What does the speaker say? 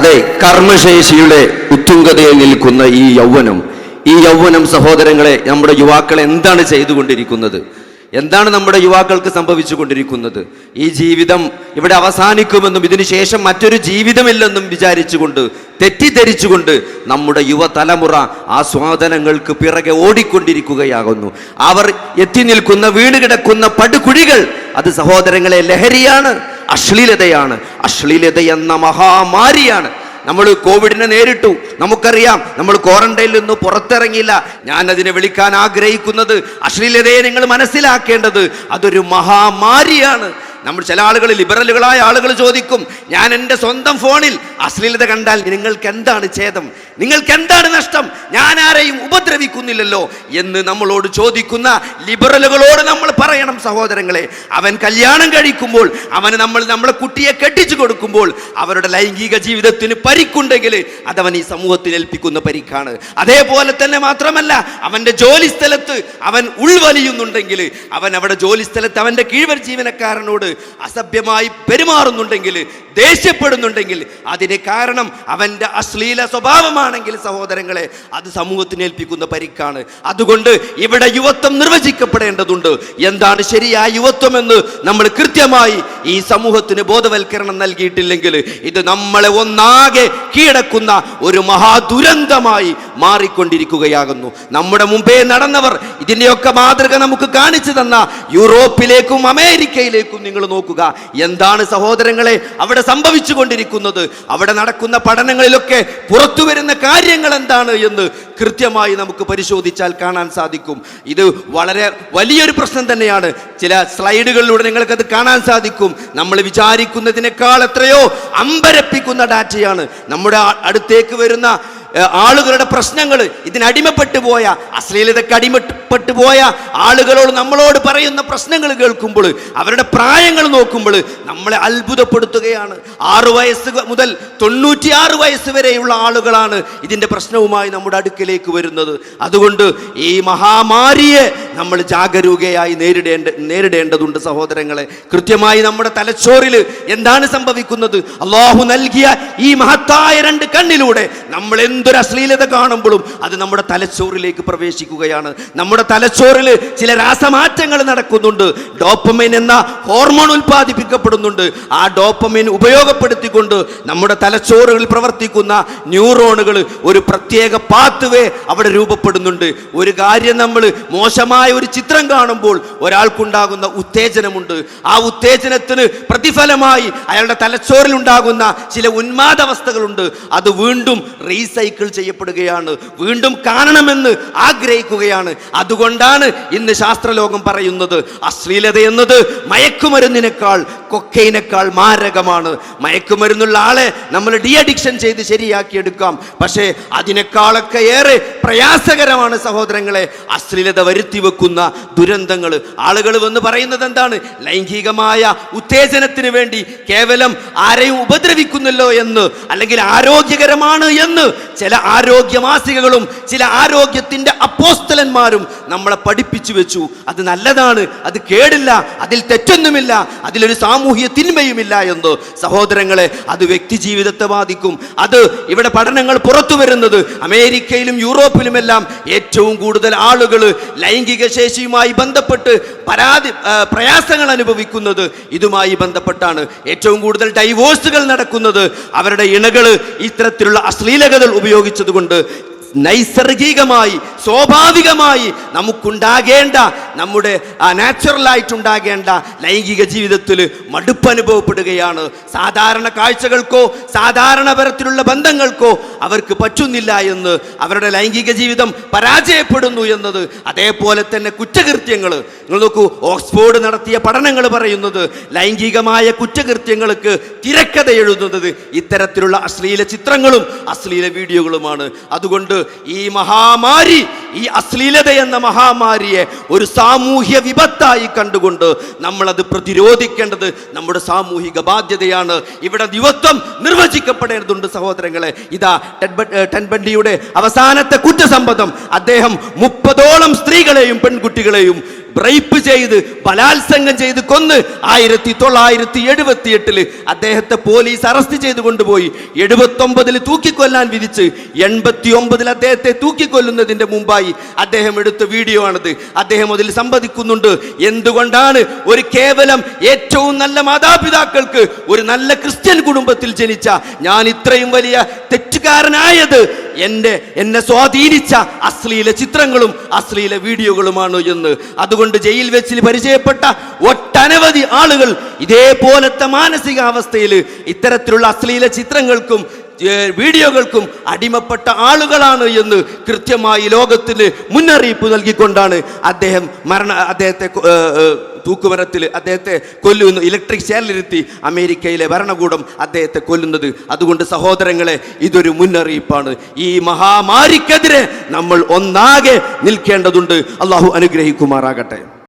അതെ കർമ്മശേഷിയുടെ ഉത്തുംഗതയിൽ നിൽക്കുന്ന ഈ യൗവനം ഈ യൗവനം സഹോദരങ്ങളെ നമ്മുടെ യുവാക്കൾ എന്താണ് ചെയ്തുകൊണ്ടിരിക്കുന്നത്? എന്താണ് നമ്മുടെ യുവാക്കൾക്ക് സംഭവിച്ചു കൊണ്ടിരിക്കുന്നത് ഈ ജീവിതം ഇവിടെ അവസാനിക്കുമെന്നും ഇതിനുശേഷം മറ്റൊരു ജീവിതമില്ലെന്നും വിചാരിച്ചുകൊണ്ട് തെറ്റിദ്ധരിച്ചുകൊണ്ട് നമ്മുടെ യുവതലമുറ ആസ്വാദനങ്ങൾക്ക് പിറകെ ഓടിക്കൊണ്ടിരിക്കുകയാകുന്നു. അവർ എത്തി നിൽക്കുന്ന വീണ് കിടക്കുന്ന പടുകുഴികൾ അത് സഹോദരങ്ങളെ ലഹരിയാണ്. അശ്ലീലതയാണ്. അശ്ലീലത എന്ന മഹാമാരിയാണ്. നമ്മൾ കോവിഡിനെ നേരിട്ടു. നമുക്കറിയാം നമ്മൾ ക്വാറന്റൈനിൽ നിന്ന് പുറത്തിറങ്ങിയില്ല. ഞാൻ അതിനെ വിളിക്കാൻ ആഗ്രഹിക്കുന്നത് അശ്ലീലതയെ നിങ്ങൾ മനസ്സിലാക്കേണ്ടത് അതൊരു മഹാമാരിയാണ്. നമ്മൾ ചില ആളുകൾ ലിബറലുകളായ ആളുകൾ ചോദിക്കും ഞാൻ എന്റെ സ്വന്തം ഫോണിൽ അശ്ലീലത കണ്ടാൽ നിങ്ങൾക്ക് എന്താണ് ഛേദം? നിങ്ങൾക്ക് എന്താണ് നഷ്ടം? ഞാൻ ആരെയും ഉപദ്രവിക്കുന്നില്ലല്ലോ? എന്ന് നമ്മളോട് ചോദിക്കുന്ന ലിബറലുകളോട് നമ്മൾ പറയണം സഹോദരങ്ങളെ. അവൻ കല്യാണം കഴിക്കുമ്പോൾ അവന് നമ്മൾ നമ്മളെ കുട്ടിയെ കെട്ടിച്ചു കൊടുക്കുമ്പോൾ അവരുടെ ലൈംഗിക ജീവിതത്തിന് പരിക്കുണ്ടെങ്കിൽ അതവൻ ഈ സമൂഹത്തിൽ ഏൽപ്പിക്കുന്ന പരിക്കാണ്. അതേപോലെ തന്നെ മാത്രമല്ല അവന്റെ ജോലി സ്ഥലത്ത് അവൻ ഉൾവലിയുന്നുണ്ടെങ്കിൽ അവൻ അവിടെ ജോലി സ്ഥലത്ത് അവന്റെ കീഴ്വർ ജീവനക്കാരനോട് അസഭ്യമായി പെരുമാറുന്നുണ്ടെങ്കിൽ ദേഷ്യപ്പെടുന്നുണ്ടെങ്കിൽ അതിന് കാരണം അവന്റെ അശ്ലീല സ്വഭാവമാണെങ്കിൽ സഹോദരങ്ങളെ അത് സമൂഹത്തിന് ഏൽപ്പിക്കുന്ന പരിക്കാണ്. അതുകൊണ്ട് ഇവിടെ യുവത്വം നിർവചിക്കപ്പെടേണ്ടതുണ്ട്. എന്താണ് ശരിയായ യുവത്വം എന്ന് നമ്മൾ കൃത്യമായി ഈ സമൂഹത്തിന് ബോധവൽക്കരണം നൽകിയിട്ടില്ലെങ്കിൽ ഇത് നമ്മളെ ഒന്നാകെ കീഴടക്കുന്ന ഒരു മഹാദുരന്തമായി മാറിക്കൊണ്ടിരിക്കുകയാകുന്നു. നമ്മുടെ മുമ്പേ നടന്നവർ ഇതിന്റെയൊക്കെ മാതൃക നമുക്ക് കാണിച്ചു തന്ന യൂറോപ്പിലേക്കും അമേരിക്കയിലേക്കും നിങ്ങൾ നോക്കുക. എന്താണ് സഹോദരങ്ങളെ അവിടെ സംഭവിച്ചു കൊണ്ടിരിക്കുന്നത് അവിടെ നടക്കുന്ന പഠനങ്ങളിലൊക്കെ പുറത്തു വരുന്ന കാര്യങ്ങൾ എന്താണ് എന്ന് കൃത്യമായി നമുക്ക് പരിശോധിച്ചാൽ കാണാൻ സാധിക്കും. ഇത് വളരെ വലിയൊരു പ്രശ്നം തന്നെയാണ്. ചില സ്ലൈഡുകളിലൂടെ നിങ്ങൾക്കത് കാണാൻ സാധിക്കും. നമ്മൾ വിചാരിക്കുന്നതിനേക്കാൾ എത്രയോ അമ്പരപ്പിക്കുന്ന ഡാറ്റയാണ്. നമ്മുടെ അടുത്തേക്ക് വരുന്ന ആളുകളുടെ പ്രശ്നങ്ങൾ ഇതിനടിമപ്പെട്ടു പോയ അശ്ലീലതയ്ക്ക് അടിമപ്പെട്ടു പോയ ആളുകളോട് നമ്മളോട് പറയുന്ന പ്രശ്നങ്ങൾ കേൾക്കുമ്പോൾ അവരുടെ പ്രായങ്ങൾ നോക്കുമ്പോൾ നമ്മളെ അത്ഭുതപ്പെടുത്തുകയാണ്. ആറ് വയസ്സ് മുതൽ തൊണ്ണൂറ്റിയാറ് വയസ്സ് വരെയുള്ള ആളുകളാണ് ഇതിന്റെ പ്രശ്നവുമായി നമ്മുടെ അടുക്കിലേക്ക് വരുന്നത്. അതുകൊണ്ട് ഈ മഹാമാരിയെ നമ്മൾ ജാഗരൂകയായി നേരിടേണ്ട നേരിടേണ്ടതുണ്ട് സഹോദരങ്ങളെ. കൃത്യമായി നമ്മുടെ തലച്ചോറിൽ എന്താണ് സംഭവിക്കുന്നത്? അള്ളാഹു നൽകിയ ഈ മഹത്തായ രണ്ട് കണ്ണിലൂടെ നമ്മൾ എന്തൊരു അശ്ലീലത കാണുമ്പോഴും അത് നമ്മുടെ തലച്ചോറിലേക്ക് പ്രവേശിക്കുകയാണ്. നമ്മുടെ തലച്ചോറിൽ ചില രാസമാറ്റങ്ങൾ നടക്കുന്നുണ്ട്. ഡോപ്പമൈൻ എന്ന ഹോർമോൺ ഉൽപ്പാദിപ്പിക്കപ്പെടുന്നുണ്ട്. ആ ഡോപ്പമൈൻ ഉപയോഗപ്പെടുത്തിക്കൊണ്ട് നമ്മുടെ തലച്ചോറുകളിൽ പ്രവർത്തിക്കുന്ന ന്യൂറോണുകൾ ഒരു പ്രത്യേക പാത്വേ അവിടെ രൂപപ്പെടുന്നുണ്ട്. ഒരു കാര്യം നമ്മൾ മോശമായ ഒരു ചിത്രം കാണുമ്പോൾ ഒരാൾക്കുണ്ടാകുന്ന ഉത്തേജനമുണ്ട്. ആ ഉത്തേജനത്തിന് പ്രതിഫലമായി അയാളുടെ തലച്ചോറിൽ ഉണ്ടാകുന്ന ചില ഉന്മാദാവസ്ഥകളുണ്ട്. അത് വീണ്ടും റീസൈക്കിൾ ചെയ്യപ്പെടുകയാണ്. വീണ്ടും കാണണമെന്ന് ആഗ്രഹിക്കുകയാണ്. അതുകൊണ്ടാണ് ഇന്ന് ശാസ്ത്രലോകം പറയുന്നത് അശ്ലീലത എന്നത് മയക്കുമരുന്നിനേക്കാൾ കൊക്കൈനേക്കാൾ മാരകമാണ്. മയക്കുമരുന്നുള്ള ആളെ നമ്മൾ ഡി അഡിക്ഷൻ ചെയ്ത് ശരിയാക്കിയെടുക്കാം. പക്ഷേ അതിനേക്കാളൊക്കെ ഏറെ പ്രയാസകരമാണ് സഹോദരങ്ങളെ അശ്ലീലത വരുത്തി വെക്കുന്ന ദുരന്തങ്ങൾ ആളുകൾ വന്ന് പറയുന്നത് എന്താണ്? ലൈംഗികമായ ഉത്തേജനത്തിന് വേണ്ടി കേവലം ആരെയും ഉപദ്രവിക്കുന്നല്ലോ എന്ന് അല്ലെങ്കിൽ ആരോഗ്യകരമാണ് എന്ന് ചില ആരോഗ്യ മാസികകളും ചില ആരോഗ്യത്തിന്റെ അപ്പോസ്തലന്മാരും നമ്മളെ പഠിപ്പിച്ചു വെച്ചു. അത് നല്ലതാണ് അത് കേടില്ല അതിൽ തെറ്റൊന്നുമില്ല അതിലൊരു സാമൂഹ്യ തിന്മയുമില്ല എന്ന്. സഹോദരങ്ങളെ അത് വ്യക്തി ജീവിതത്തെ ബാധിക്കും. അത് ഇവിടെ പഠനങ്ങൾ പുറത്തു വരുന്നത്. അമേരിക്കയിലും യൂറോപ്പിലുമെല്ലാം ഏറ്റവും കൂടുതൽ ആളുകൾ ലൈംഗിക ശേഷിയുമായി ബന്ധപ്പെട്ട് പരാതി പ്രയാസങ്ങൾ അനുഭവിക്കുന്നത് ഇതുമായി ബന്ധപ്പെട്ടാണ്. ഏറ്റവും കൂടുതൽ ഡൈവോഴ്സുകൾ നടക്കുന്നത്. അവരുടെ ഇണകൾ ഇത്തരത്തിലുള്ള അശ്ലീലതകൾ ഉപയോഗിച്ചതുകൊണ്ട് നൈസർഗികമായി സ്വാഭാവികമായി നമുക്കുണ്ടാകേണ്ട നമ്മുടെ ആ നാച്ചുറലായിട്ടുണ്ടാകേണ്ട ലൈംഗിക ജീവിതത്തിൽ മടുപ്പ് അനുഭവപ്പെടുകയാണ്. സാധാരണ കാഴ്ചകൾക്കോ സാധാരണ തരത്തിലുള്ള ബന്ധങ്ങൾക്കോ അവർക്ക് പറ്റുന്നില്ല എന്ന് അവരുടെ ലൈംഗിക ജീവിതം പരാജയപ്പെടുന്നു എന്നത് അതേപോലെ തന്നെ കുറ്റകൃത്യങ്ങൾ നിങ്ങൾ നോക്കൂ ഓക്സ്ഫോർഡ് നടത്തിയ പഠനങ്ങൾ പറയുന്നത് ലൈംഗികമായ കുറ്റകൃത്യങ്ങൾക്ക് തിരക്കഥ എഴുതുന്നത് ഇത്തരത്തിലുള്ള അശ്ലീല ചിത്രങ്ങളും അശ്ലീല വീഡിയോകളുമാണ്. അതുകൊണ്ട് ഈ മഹാമാരി ഈ അശ്ലീലത എന്ന മഹാമാരിയെ ഒരു സാമൂഹ്യ വിപത്തായി കണ്ടുകൊണ്ട് നമ്മളത് പ്രതിരോധിക്കേണ്ടത് നമ്മുടെ സാമൂഹിക ബാധ്യതയാണ്. ഇവിടെ യുവത്വം നിർവചിക്കപ്പെടേണ്ടതുണ്ട് സഹോദരങ്ങളെ. ഇതാ ടെൻബണ്ടിയുടെ അവസാനത്തെ കുറ്റസമ്മതം. അദ്ദേഹം മുപ്പതോളം സ്ത്രീകളെയും പെൺകുട്ടികളെയും ബ്രൈപ്പ് ചെയ്ത് ബലാത്സംഗം ചെയ്ത് കൊന്ന് ആയിരത്തി തൊള്ളായിരത്തി എഴുപത്തി എട്ടിൽ അദ്ദേഹത്തെ പോലീസ് അറസ്റ്റ് ചെയ്ത് കൊണ്ടുപോയി. എഴുപത്തി ഒമ്പതിൽ തൂക്കിക്കൊല്ലാൻ വിധിച്ച് എൺപത്തി ഒമ്പതിൽ അദ്ദേഹത്തെ തൂക്കിക്കൊല്ലുന്നതിന്റെ മുമ്പായി അദ്ദേഹം എടുത്ത വീഡിയോ ആണിത്. അദ്ദേഹം അതിൽ സംവദിക്കുന്നുണ്ട്. എന്തുകൊണ്ടാണ് ഒരു കേവലം ഏറ്റവും നല്ല മാതാപിതാക്കൾക്ക് ഒരു നല്ല ക്രിസ്ത്യൻ കുടുംബത്തിൽ ജനിച്ച ഞാൻ ഇത്രയും വലിയ തെറ്റുകാരനായത് എന്റെ എന്നെ സ്വാധീനിച്ച അശ്ലീല ചിത്രങ്ങളും അശ്ലീല വീഡിയോകളുമാണ് എന്ന്. അതുകൊണ്ട് ജയിൽ വെച്ചിൽ പരിചയപ്പെട്ട ഒട്ടനവധി ആളുകൾ ഇതേപോലത്തെ മാനസികാവസ്ഥയിൽ ഇത്തരത്തിലുള്ള അശ്ലീല ചിത്രങ്ങൾക്കും വീഡിയോകൾക്കും അടിമപ്പെട്ട ആളുകളാണ് എന്ന് കൃത്യമായി ലോകത്തിന് മുന്നറിയിപ്പ് നൽകിക്കൊണ്ടാണ് അദ്ദേഹം മരണ അദ്ദേഹത്തെ തൂക്കുമരത്തിൽ അദ്ദേഹത്തെ കൊല്ലുന്നു. ഇലക്ട്രിക് ചെയറിലിരുത്തി അമേരിക്കയിലെ ഭരണകൂടം അദ്ദേഹത്തെ കൊല്ലുന്നത്. അതുകൊണ്ട് സഹോദരങ്ങളെ ഇതൊരു മുന്നറിയിപ്പാണ്. ഈ മഹാമാരിക്കെതിരെ നമ്മൾ ഒന്നാകെ നിൽക്കേണ്ടതുണ്ട്. അള്ളാഹു അനുഗ്രഹിക്കുമാറാകട്ടെ.